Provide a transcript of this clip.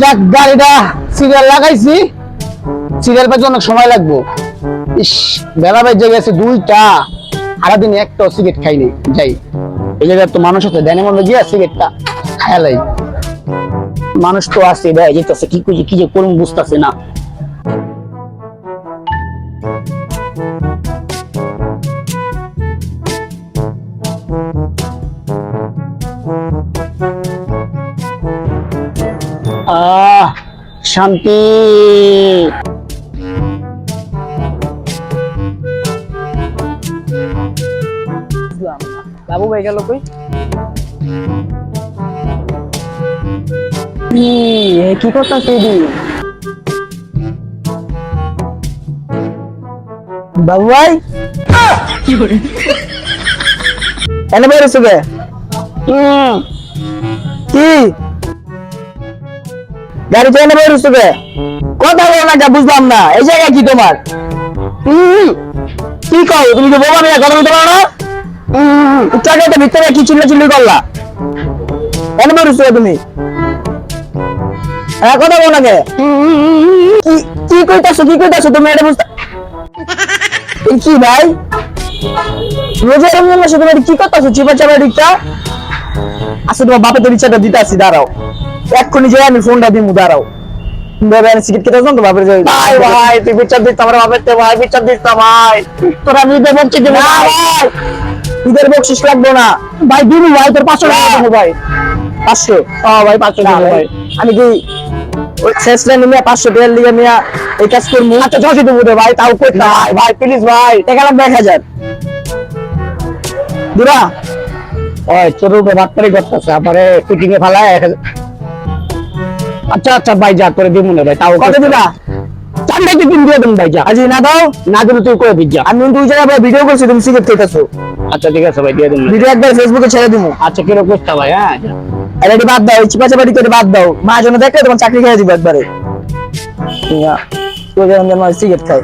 যাক, গাড়িটা সিরিয়াল লাগাইছি। সিরিয়াল পাইতে অনেক সময় লাগবো। ইস, বেলা বেজে গেছে দুইটা। সারাদিন একটা সিগারেট খাইনি, যাই। এই জায়গায় তো মানুষ আছে দেনের মধ্যে গিয়ে সিগারেটটা খায়ালাই মানুষ তো আছে, ভাই, যেতেছে, কি কি যে করুন বুঝতেছে না। আহ শান্তি। বাবু ভাই গেল কই? কি কি করতেছে দি বাবু ভাই? এনে বেরোছো কে হুম। কি? গাড়ি কথা বলো না বুঝলাম না। এই জায়গা কি তোমার? কি তুমি তো বোমা মেয়ে, কথা বলতে পারো না? তো ভিতরে কি চিল্লা চিল্লি করলা? কেন তুমি? হ্যাঁ কথা বলো কে? কইতাছো, কি কইতাছো? তুমি এটা বুঝতে কি ভাই? রোজা রমজান মাসে তুমি এটা কি করতেছো? চিপা চাপা আচ্ছা তোমার বাপে তো রিচার্জটা দিতে আসি দাঁড়াও। এক্ষুনি যে আমি ফোনটা দিমু দাঁড়াও। ভাই সিগারেট খেতে তো বাপের যাই ভাই ভাই তুই বিচার দিস আমার বাপের তে ভাই বিচার দিস না ভাই। তোরা নিজে বকছিস দেবো না ভাই। ঈদের বকশিস লাগবে না। ভাই দিবি ভাই তোর পাঁচশো টাকা দেবো ভাই। পাঁচশো? ও ভাই পাঁচশো দেবো ভাই। আমি কি ওই শেষ লাইনে মিয়া পাঁচশো টাকার লিগে মিয়া এই কাজ করব? আচ্ছা ছশো দেবো রে ভাই তাও ভাই ভাই প্লিজ ভাই। টাকা লাগবে এক হাজার। দিবা? ওই তোর উপরে বাটপারি করতেছে আমারে ফিটিং ফেলায় এক হাজার। আচ্ছা আচ্ছা ভাই যা করে দিব না ভাই তাও কত দিবা? চারটা কি দিন দিয়ে দেন ভাই যা। আজ না দাও? না দিলে তুই করে যা আমি দুই জায়গায় ভিডিও করছি তুমি সিগারেট খেতেছো আচ্ছা ঠিক আছে ভাই দিয়ে দেন ভিডিও একবার ফেসবুকে ছেড়ে দিমু। আচ্ছা কীরকম করতে ভাই হ্যাঁ? এটা একটু বাদ দাও চিপা চাপাটি করে বাদ দাও। মা যেন দেখে তোমার চাকরি খেয়ে দিবে একবারে। ঠিক আছে সিগারেট খায়